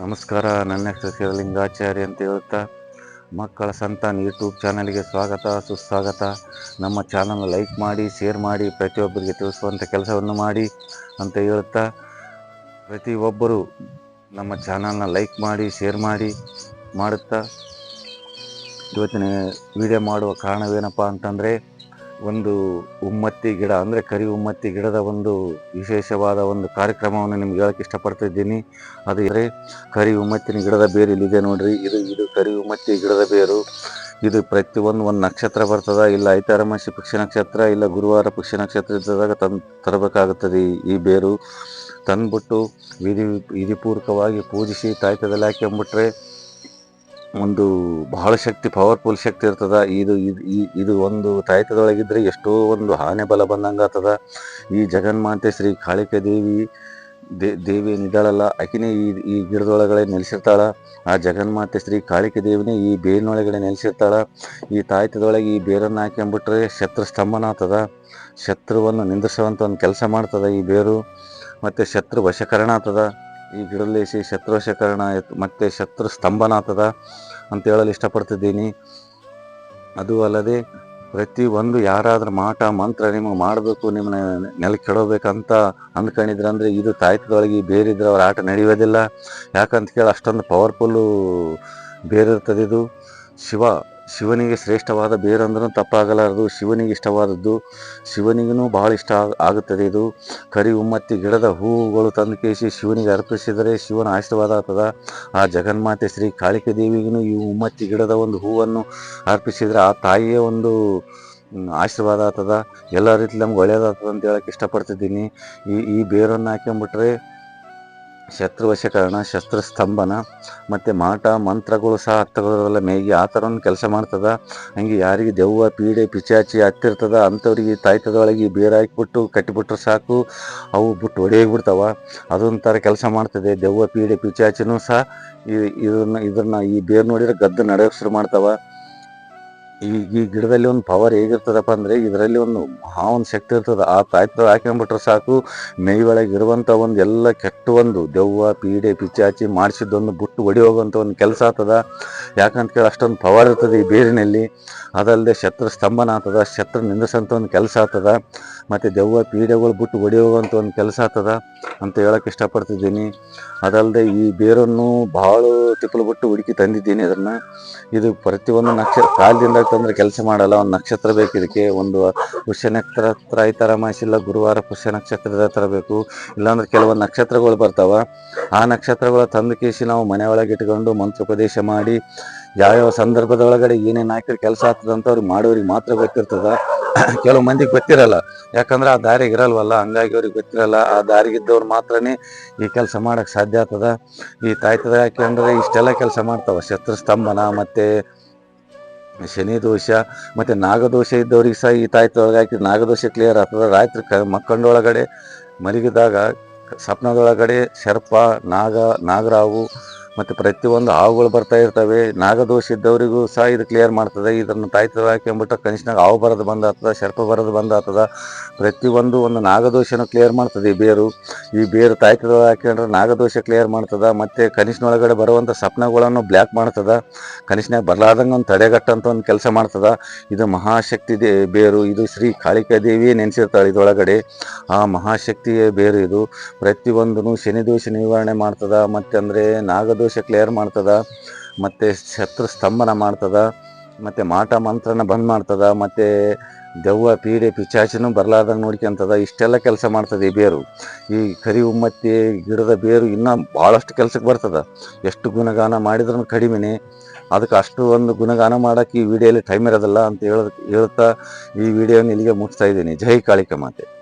ನಮಸ್ಕಾರ. ನನ್ನ ಹೆಸರು ಶಿವಲಿಂಗಾಚಾರ್ಯ ಅಂತ ಹೇಳ್ತಾ ಮಕ್ಕಳ ಸಂತಾನ ಯೂಟ್ಯೂಬ್ ಚಾನಲ್ಗೆ ಸ್ವಾಗತ, ಸುಸ್ವಾಗತ. ನಮ್ಮ ಚಾನಲ್ನ ಲೈಕ್ ಮಾಡಿ, ಶೇರ್ ಮಾಡಿ, ಪ್ರತಿಯೊಬ್ಬರಿಗೆ ತಿಳಿಸುವಂಥ ಕೆಲಸವನ್ನು ಮಾಡಿ ಅಂತ ಹೇಳ್ತಾ ಪ್ರತಿಯೊಬ್ಬರು ನಮ್ಮ ಚಾನಲ್ನ ಲೈಕ್ ಮಾಡಿ, ಶೇರ್ ಮಾಡಿ ಮಾಡುತ್ತಾ ಇವತ್ತಿನ ವಿಡಿಯೋ ಮಾಡುವ ಕಾರಣವೇನಪ್ಪ ಅಂತಂದರೆ ಒಂದು ಉಮ್ಮತ್ತಿ ಗಿಡ, ಅಂದರೆ ಕರಿ ಉಮ್ಮತ್ತಿ ಗಿಡದ ಒಂದು ವಿಶೇಷವಾದ ಒಂದು ಕಾರ್ಯಕ್ರಮವನ್ನು ನಿಮ್ಗೆ ಹೇಳಕ್ಕೆ ಇಷ್ಟಪಡ್ತಿದ್ದೀನಿ ಅದು ಇದ್ರೆ ಕರಿ ಉಮ್ಮತ್ತಿನ ಗಿಡದ ಬೇರು ಇಲ್ಲಿದೆ ನೋಡ್ರಿ. ಇದು ಇದು ಕರಿ ಉಮ್ಮತ್ತಿ ಗಿಡದ ಬೇರು. ಇದು ಪ್ರತಿಯೊಂದು ಒಂದು ನಕ್ಷತ್ರ ಬರ್ತದ. ಇಲ್ಲ ಐತಾರಮಾಸಿ ಪಕ್ಷಿ ನಕ್ಷತ್ರ, ಇಲ್ಲ ಗುರುವಾರ ಪಕ್ಷಿ ನಕ್ಷತ್ರ ಇದ್ದಾಗ ತಂದು ತರಬೇಕಾಗುತ್ತದೆ ಈ ಬೇರು. ತಂದ್ಬಿಟ್ಟು ವಿಧಿ ವಿಧಿಪೂರ್ವಕವಾಗಿ ಪೂಜಿಸಿ ತಾಯ್ತದಲ್ಲಿ ಹಾಕ್ಕೊಂಬಿಟ್ರೆ ಒಂದು ಬಹಳ ಶಕ್ತಿ ಪವರ್ಫುಲ್ ಶಕ್ತಿ ಇರ್ತದ. ಇದು, ಇದು- ಒಂದು ತಾಯ್ತದೊಳಗಿದ್ರೆ ಎಷ್ಟೋ ಒಂದು ಹಾನಿ ಬಲ ಬಂದಂಗೆ ಈ ಜಗನ್ಮಾತೆ ಶ್ರೀ ಕಾಳಿಕ ದೇವಿ ದೇವಿ ನಿದ್ದಾಳಲ್ಲ ಆಕಿನೇ ಈ ಈ ಗಿಡದೊಳಗಡೆ ನೆಲೆಸಿರ್ತಾಳ. ಆ ಜಗನ್ಮಾತೆ ಶ್ರೀ ಕಾಳಿಕ ದೇವಿನೇ ಈ ಬೇರಿನೊಳಗಡೆ ನೆಲೆಸಿರ್ತಾಳೆ. ಈ ತಾಯ್ತದೊಳಗೆ ಈ ಬೇರನ್ನು ಹಾಕ್ಯಂಬಿಟ್ರೆ ಶತ್ರು ಸ್ತಂಭನ ಆಗ್ತದ. ಶತ್ರುವನ್ನು ನಿಂದಿಸುವಂಥ ಒಂದು ಕೆಲಸ ಮಾಡ್ತದೆ ಈ ಬೇರು. ಮತ್ತು ಶತ್ರು ವಶಕರಣ ಆಗ್ತದ. ಈ ಗಿಡಲೇಶಿ ಸಿ ಶತ್ರು ವಶಕರಣ ಮತ್ತು ಶತ್ರು ಸ್ತಂಭನ ಅಂತ ಹೇಳಲು ಇಷ್ಟಪಡ್ತಿದ್ದೀನಿ. ಅದು ಅಲ್ಲದೆ ಪ್ರತಿ ಒಂದು ಯಾರಾದ್ರೂ ಮಾಟ, ಮಂತ್ರ ನಿಮಗೆ ಮಾಡಬೇಕು ನಿಮ್ಮನ್ನ ನೆಲ ಕೆಡಬೇಕಂತ ಅಂದ್ಕೊಂಡಿದ್ರೆ ಅಂದರೆ ಇದು ತಾಯ್ತದೊಳಗೆ ಬೇರಿದ್ರೆ ಅವ್ರ ಆಟ ನಡೆಯೋದಿಲ್ಲ ಯಾಕಂತ ಕೇಳಿ ಅಷ್ಟೊಂದು ಪವರ್ಫುಲ್ಲು ಬೇರಿರ್ತದೆ ಇದು. ಶಿವ ಶಿವನಿಗೆ ಶ್ರೇಷ್ಠವಾದ ಬೇರಂದ್ರೂ ತಪ್ಪಾಗಲಾರದು, ಶಿವನಿಗೆ ಇಷ್ಟವಾದದ್ದು ಶಿವನಿಗೂ ಬಹಳ ಇಷ್ಟ ಆಗುತ್ತದೆ ಇದು. ಕರಿ ಉಮ್ಮತ್ತಿ ಗಿಡದ ಹೂವುಗಳು ತಂದು ಕೇಸಿ ಶಿವನಿಗೆ ಅರ್ಪಿಸಿದರೆ ಶಿವನ ಆಶೀರ್ವಾದ ಆಗ್ತದೆ. ಆ ಜಗನ್ಮಾತೆ ಶ್ರೀ ಕಾಳಿಕೆ ದೇವಿಗೂ ಈ ಉಮ್ಮತ್ತಿ ಗಿಡದ ಒಂದು ಹೂವನ್ನು ಅರ್ಪಿಸಿದರೆ ಆ ತಾಯಿಯೇ ಒಂದು ಆಶೀರ್ವಾದ ಆಗ್ತದ. ಎಲ್ಲ ರೀತಿ ನಮ್ಗೆ ಒಳ್ಳೆಯದಾಗ್ತದೆ ಅಂತ ಹೇಳಕ್ಕೆ ಇಷ್ಟಪಡ್ತಿದ್ದೀನಿ. ಈ ಈ ಬೇರನ್ನು ಹಾಕ್ಕೊಂಬಿಟ್ರೆ ಶತ್ರು ಶಸ್ತ್ರಸ್ತಂಭನ ಶಸ್ತ್ರ ಮತ್ತು ಮಾಟ, ಮಂತ್ರಗಳು, ಸಹ ಹತ್ತಿರದಲ್ಲ ಮೇಗಿ ಆ ಥರ ಒಂದು ಕೆಲಸ ಮಾಡ್ತದೆ. ಹಂಗೆ ಯಾರಿಗೆ ದೆವ್ವ, ಪೀಡೆ, ಪಿಚಾಚಿ ಹತ್ತಿರ್ತದೆ, ಅಂಥವ್ರಿಗೆ ತಾಯ್ತದೊಳಗೆ ಬೇರೆ ಹಾಕಿಬಿಟ್ಟು, ಕಟ್ಟಿಬಿಟ್ರೆ ಸಾಕು, ಅವು ಬಿಟ್ಟು ಹೊಡೆಯೋಗ್ಬಿಡ್ತಾವ ಅದೊಂಥರ ಕೆಲಸ ಮಾಡ್ತದೆ. ದೆವ್ವ, ಪೀಡೆ, ಪಿಚಾಚಿನೂ ಸಹ ಇದನ್ನ ಇದನ್ನ ಈ ಬೇರು ನೋಡಿದ್ರೆ ಗದ್ದು ನಡೆಯೋಕೆ ಶುರು ಮಾಡ್ತಾವ. ಈ ಈ ಗಿಡದಲ್ಲಿ ಒಂದು ಪವರ್ ಹೇಗಿರ್ತದಪ್ಪ ಅಂದರೆ ಇದರಲ್ಲಿ ಒಂದು ಮಹಾ ಒಂದು ಶಕ್ತಿ ಇರ್ತದೆ. ಆ ತಾಯ್ತ ಹಾಕೊಂಡ್ಬಿಟ್ರೆ ಸಾಕು. ಮೈ ಒಳಗೆ ಇರುವಂಥ ಒಂದು ಎಲ್ಲ ಕೆಟ್ಟ ಒಂದು ದೆವ್ವ, ಪೀಡೆ, ಪಿಚಾಚಿ ಮಾಡಿಸಿದ್ದೊಂದು ಬುಟ್ಟು ಒಡಿ ಹೋಗುವಂಥ ಒಂದು ಕೆಲಸ ಆಗ್ತದ. ಯಾಕಂತ ಕೇಳಿ ಅಷ್ಟೊಂದು ಪವರ್ ಇರ್ತದೆ ಈ ಬೇರಿನಲ್ಲಿ. ಅದಲ್ಲದೆ ಶತ್ರು ಸ್ತಂಭನ ಆಗ್ತದ. ಶತ್ರು ನಿಂದಿಸೋಂಥ ಒಂದು ಕೆಲಸ ಆಗ್ತದ. ಮತ್ತು ದೆವ್ವ, ಪೀಡೆಗಳು ಬಿಟ್ಟು ಒಡಿ ಹೋಗುವಂಥ ಒಂದು ಕೆಲಸ ಆಗ್ತದ ಅಂತ ಹೇಳಕ್ಕೆ ಇಷ್ಟಪಡ್ತಿದ್ದೀನಿ. ಅದಲ್ಲದೆ ಈ ಬೇರನ್ನು ಭಾಳ ತಿಪ್ಪಲು ಬಿಟ್ಟು ಹುಡುಕಿ ತಂದಿದ್ದೀನಿ ಅದನ್ನು. ಇದು ಪ್ರತಿಯೊಂದು ನಕ್ಷತ್ರ ಕಾಲದಿಂದ ತಂದ್ರೆ ಕೆಲಸ ಮಾಡಲ್ಲ, ಒಂದು ನಕ್ಷತ್ರ ಬೇಕು ಇದಕ್ಕೆ ಒಂದು ಪುಷ್ಯ ನಕ್ಷತ್ರ ಈ ಥರ ಮಾಯಿಸಿಲ್ಲ ಗುರುವಾರ ಪುಷ್ಯ ನಕ್ಷತ್ರದ ಥರ ಬೇಕು. ಇಲ್ಲಾಂದ್ರೆ ಕೆಲವೊಂದು ನಕ್ಷತ್ರಗಳು ಬರ್ತಾವ. ಆ ನಕ್ಷತ್ರಗಳ ತಂದು ಕೇಸಿ ನಾವು ಮನೆ ಒಳಗೆ ಇಟ್ಕೊಂಡು ಮಂತ್ರೋಪದೇಶ ಮಾಡಿ, ಯಾವ್ಯಾವ ಸಂದರ್ಭದೊಳಗಡೆ ಏನೇನು ಹಾಕಿದ್ರೆ ಕೆಲಸ ಆಗ್ತದಂತ ಅವ್ರಿಗೆ ಮಾಡೋರಿಗೆ ಮಾತ್ರ ಗೊತ್ತಿರ್ತದೆ. ಕೆಲವು ಮಂದಿಗೆ ಗೊತ್ತಿರಲ್ಲ. ಯಾಕಂದ್ರೆ ಆ ದಾರಿಗೆ ಇರಲ್ವಲ್ಲ, ಹಂಗಾಗಿ ಅವ್ರಿಗೆ ಗೊತ್ತಿರಲ್ಲ. ಆ ದಾರಿಗಿದ್ದವ್ರು ಮಾತ್ರನೇ ಈ ಕೆಲಸ ಮಾಡಕ್ಕೆ ಸಾಧ್ಯ ಆಗ್ತದ. ಈ ತಾಯ್ತದ ಅಂದ್ರೆ ಇಷ್ಟೆಲ್ಲ ಕೆಲಸ ಮಾಡ್ತಾವ. ಶತ್ರು ಸ್ತಂಭನ ಮತ್ತು ಶನಿ ದೋಷ, ಮತ್ತು ನಾಗದೋಷ ಇದ್ದವ್ರಿಗೆ ಸಹ ಈ ತಾಯ್ತದೊಳಗೆ ಹಾಕಿ ನಾಗದೋಷ ಕ್ಲಿಯರ್ ಆಗ್ತದೆ. ರಾತ್ರಿ ಕ ಮಕ್ಕಂಡೊಳಗಡೆ ಮಲಗಿದಾಗ ಸ್ವಪ್ನದೊಳಗಡೆ ಶರ್ಪ, ನಾಗ, ನಾಗರಾವು ಮತ್ತು ಪ್ರತಿಯೊಂದು ಹಾವುಗಳು ಬರ್ತಾ ಇರ್ತವೆ. ನಾಗದೋಷ ಇದ್ದವರಿಗೂ ಸಹ ಇದು ಕ್ಲಿಯರ್ ಮಾಡ್ತದೆ. ಇದನ್ನು ತಾಯ್ತದ ಹಾಕ್ಕೊಂಬಿಟ್ಟು ಕನಿಷ್ಠಾಗ ಹಾವು ಬರೋದು ಬಂದ್ ಆಗ್ತದ ಸರ್ಪ ಬರೋದು ಬಂದ್ ಪ್ರತಿಯೊಂದು ಒಂದು ನಾಗದೋಷನ ಕ್ಲಿಯರ್ ಮಾಡ್ತದೆ ಈ ಬೇರು. ಈ ಬೇರು ತಾಯ್ತದ ಹಾಕೊಂಡ್ರೆ ನಾಗದೋಷ ಕ್ಲಿಯರ್ ಮಾಡ್ತದೆ. ಮತ್ತು ಕನಿಷ್ಠನೊಳಗಡೆ ಬರುವಂಥ ಸ್ವಪ್ನಗಳನ್ನು ಬ್ಲ್ಯಾಕ್ ಮಾಡ್ತದೆ. ಕನಿಷ್ಠನಾಗ ಬರಲಾರ್ದಂಗೆ ಒಂದು ತಡೆಗಟ್ಟಂತ ಒಂದು ಕೆಲಸ ಮಾಡ್ತದೆ. ಇದು ಮಹಾಶಕ್ತಿ ಬೇರು. ಇದು ಶ್ರೀ ಕಾಳಿಕಾ ದೇವಿ ನೆನೆಸಿರ್ತಾಳೆ ಇದೊಳಗಡೆ ಆ ಮಹಾಶಕ್ತಿಯ ಬೇರು ಇದು. ಪ್ರತಿಯೊಂದೂ ಶನಿದೋಷ ನಿವಾರಣೆ ಮಾಡ್ತದೆ. ಮತ್ತು ಅಂದರೆ ನಾಗದೋಷ ಕ್ಲಿಯರ್ ಮಾಡ್ತದ, ಮತ್ತು ಶತ್ರು ಸ್ತಂಭನ ಮಾಡ್ತದ, ಮತ್ತು ಮಾಟ ಮಂತ್ರನ ಬಂದ್ ಮಾಡ್ತದ, ಮತ್ತು ದೆವ್ವ, ಪೀಡೆ, ಪಿಚಾಚಿನೂ ಬರಲಾರ್ದಂಗೆ ನೋಡ್ಕೊಂತದ, ಇಷ್ಟೆಲ್ಲ ಕೆಲಸ ಮಾಡ್ತದೆ ಈ ಬೇರು. ಈ ಕರಿ ಉಮ್ಮತ್ತಿ, ಗಿಡದ ಬೇರು ಇನ್ನೂ ಭಾಳಷ್ಟು ಕೆಲಸಕ್ಕೆ ಬರ್ತದೆ. ಎಷ್ಟು ಗುಣಗಾನ ಮಾಡಿದ್ರೂ ಕಡಿಮೆನೆ. ಅದಕ್ಕೆ ಅಷ್ಟು ಒಂದು ಗುಣಗಾನ ಮಾಡೋಕ್ಕೆ ಈ ವಿಡಿಯೋಲಿ ಟೈಮ್ ಇರೋದಿಲ್ಲ ಅಂತ ಹೇಳ ಹೇಳ್ತಾ ಈ ವಿಡಿಯೋನ ಇಲ್ಲಿಗೆ ಮುಗಿಸ್ತಾ ಇದ್ದೀನಿ. ಜೈ ಕಾಳಿಕ ಮಾತೆ.